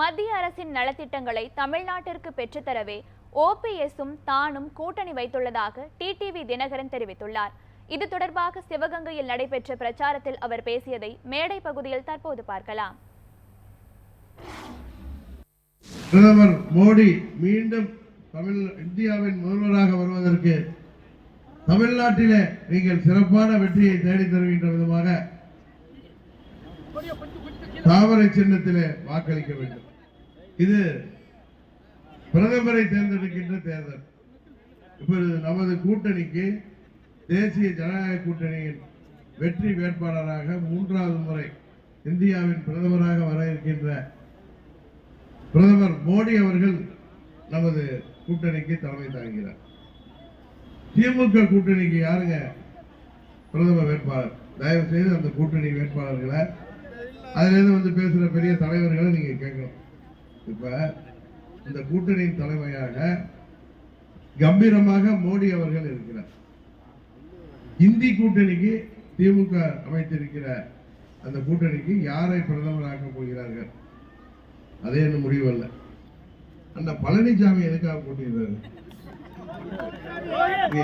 மத்திய அரசின் நலத்திட்டங்களை தமிழ்நாட்டிற்கு பெற்றுத்தரவே ஓபிஎஸ்ஸும் தானும் கூட்டணி வைத்துள்ளதாக டிடிவி தினகரன் தெரிவித்துள்ளார். இது தொடர்பாக சிவகங்கையில் நடைபெற்ற பிரச்சாரத்தில் அவர் பேசியதை மேடை பகுதியில் தற்போது பார்க்கலாம். பிரதமர் மோடி மீண்டும் தமிழ் இந்தியாவின் முதல்வராக வருவதற்கு தமிழ்நாட்டிலே நீங்கள் சிறப்பான வெற்றியை தேடி தருகின்ற விதமாக தாமரை சின்னத்திலே வாக்களிக்க வேண்டும். இது பிரதமரை தேர்ந்தெடுக்கின்ற தேர்தல். இப்பொழுது நமது கூட்டணிக்கு தேசிய ஜனநாயக கூட்டணியின் வெற்றி வேட்பாளராக மூன்றாவது முறை இந்தியாவின் பிரதமராக வர இருக்கின்ற பிரதமர் மோடி அவர்கள் நமது கூட்டணிக்கு தலைமை தாங்கிறார் திமுக கூட்டணிக்கு யாருங்க பிரதமர் வேட்பாளர்? தயவு செய்து அந்த கூட்டணி வேட்பாளர்களை அதுலேருந்து வந்து பேசுகிற பெரிய தலைவர்களை நீங்கள் கேட்கணும். இப்போ இந்த கூட்டணியின் தலைமையாக கம்பீரமாக மோடி அவர்கள் இருக்கிறார். இந்தி கூட்டணிக்கு திமுக அமைத்திருக்கிற அந்த கூட்டணிக்கு யாரை பிரதமராக்க போகிறார்கள்? அதே இன்னும் முடிவல்ல. அந்த பழனிசாமி எதுக்காக போட்டிடுறாரு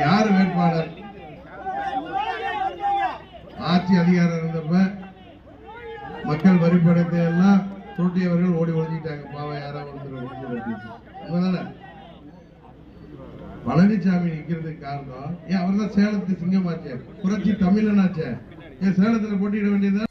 யார் வேட்பாளர்? ஆட்சி அதிகாரம் இருந்தப்ப மக்கள் வரி பணத்தை எல்லாம் தொட்டியவர்கள் ஓடி ஒழிஞ்சிட்டாங்க பாவம் யாராவது ஒருத்தர் ஒழிஞ்சு பழனிசாமி நிக்கிறதுக்கு காரணம் ஏன் அவர் தான் சேலத்து சிங்கமாச்சே? புரட்சி தமிழனாச்சே? ஏன் சேலத்துல போட்டியிட வேண்டியது